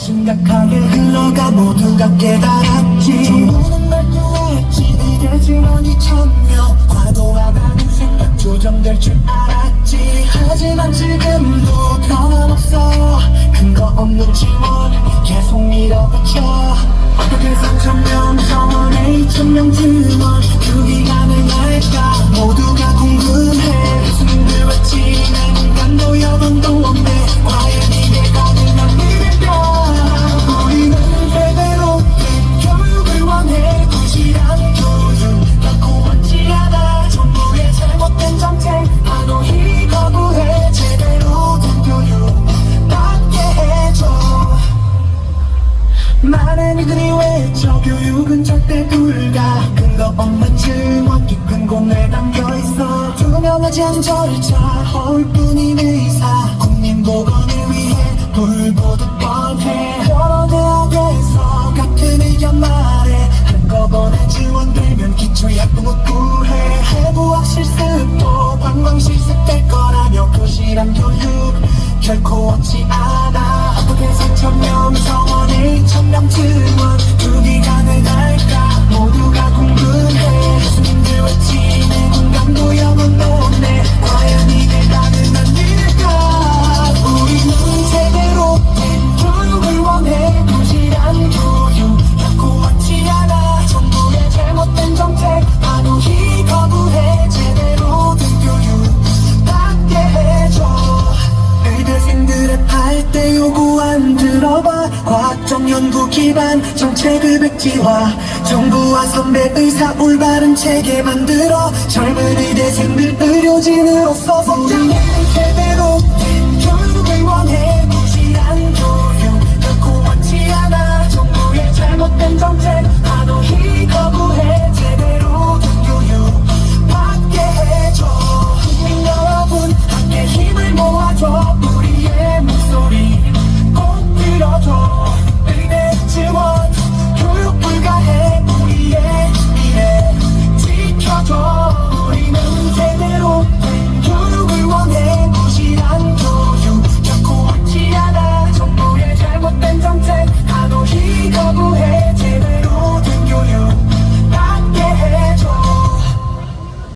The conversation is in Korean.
심각하게 흘러가 모두가 깨달았지. 정부는 말투했지. 의대 증원이 천명 과도하다는 생각 조정될 줄 알았지. 하지만 지금도 변함없어. 근거 없는 지원 계속 밀어붙여. 어떻게 3천명 정원에 2천명 증원 그게 가능할까? 모두 투명하지 않은 절차 허울뿐인 의사 국민 보건을 위해 불보듯 뻔해. 여러 대학에서 같은 의견 말해. 한꺼번에 지원되면 기초약품을 구해. 해부학 실습도 관광 실습될 거라며 교실한 교육 결코 없지 않아. 어떻게 3천명 정원에 2천명 증원? 두기 가 때 요구 안 들어봐. 과학적 연구 기반 정책의백지화. 정부와 선배 의사 올바른 체계 만들어. 젊은 의대생들 의료진으로서 성장해 제대로 교육을 원해 무시한 교육 결코 맞지 않아. 정부의 잘못된 정책 한옥이